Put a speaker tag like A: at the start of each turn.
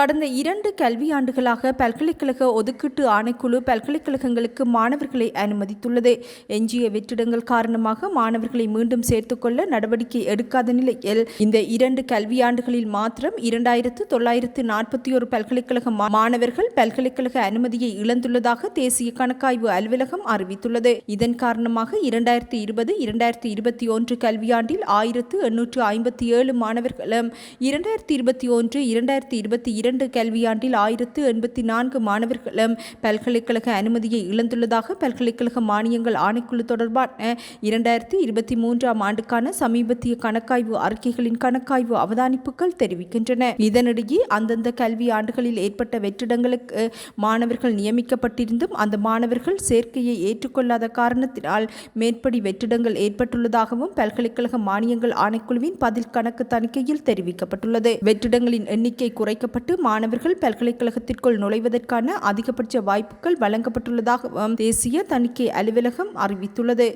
A: கடந்த இரண்டு கல்வியாண்டுகளாக பல்கலைக்கழக ஒதுக்கீட்டு ஆணைக்குழு பல்கலைக்கழகங்களுக்கு மாணவர்களை அனுமதித்துள்ளது எஞ்சிய வெற்றிடங்கள் காரணமாக மாணவர்களை மீண்டும் சேர்த்துக்கொள்ள நடவடிக்கை எடுக்காத நிலையில் இந்த இரண்டு கல்வியாண்டுகளில் மாத்திரம் இரண்டாயிரத்து தொள்ளாயிரத்து நாற்பத்தி ஒரு பல்கலைக்கழக மாணவர்கள் பல்கலைக்கழக அனுமதியை இழந்துள்ளதாக தேசிய கணக்காய்வு அலுவலகம் அறிவித்துள்ளது இதன் காரணமாக இரண்டாயிரத்தி இருபது இரண்டாயிரத்தி இருபத்தி ஒன்று கல்வியாண்டில் ஆயிரத்து எண்ணூற்று ஐம்பத்தி ஏழு மாணவர்களும் இரண்டாயிரத்தி இருபத்தி ஒன்று இரண்டாயிரத்தி இருபத்தி இரண்டு இரண்டு கல்வியாண்டில் ஆயிரத்து எண்பத்தி நான்கு மாணவர்களும் பல்கலைக்கழக அனுமதியை இழந்துள்ளதாக பல்கலைக்கழக மானியங்கள் ஆணைக்குழு தொடர்பான இரண்டாயிரத்தி இருபத்தி மூன்றாம் ஆண்டுக்கான சமீபத்திய கணக்காய்வு அறிக்கைகளின் கணக்காய்வு அவதானிப்புகள் தெரிவிக்கின்றன இதனிடையே அந்தந்த கல்வி ஆண்டுகளில் ஏற்பட்ட வெற்றிடங்களுக்கு மாணவர்கள் நியமிக்கப்பட்டிருந்தும் அந்த மாணவர்கள் சேர்க்கையை ஏற்றுக்கொள்ளாத காரணத்தினால் மேற்படி வெற்றிடங்கள் ஏற்பட்டுள்ளதாகவும் பல்கலைக்கழக மானியங்கள் ஆணைக்குழுவின் பதில் கணக்கு தணிக்கையில் தெரிவிக்கப்பட்டுள்ளது வெற்றிடங்களின் எண்ணிக்கை குறைக்கப்பட்டு மாணவர்கள் பல்கலைக்கழகத்திற்குள் நுழைவதற்கான அதிகபட்ச வாய்ப்புகள் வழங்கப்பட்டுள்ளதாக தேசிய தணிக்கை அலுவலகம் அறிவித்துள்ளது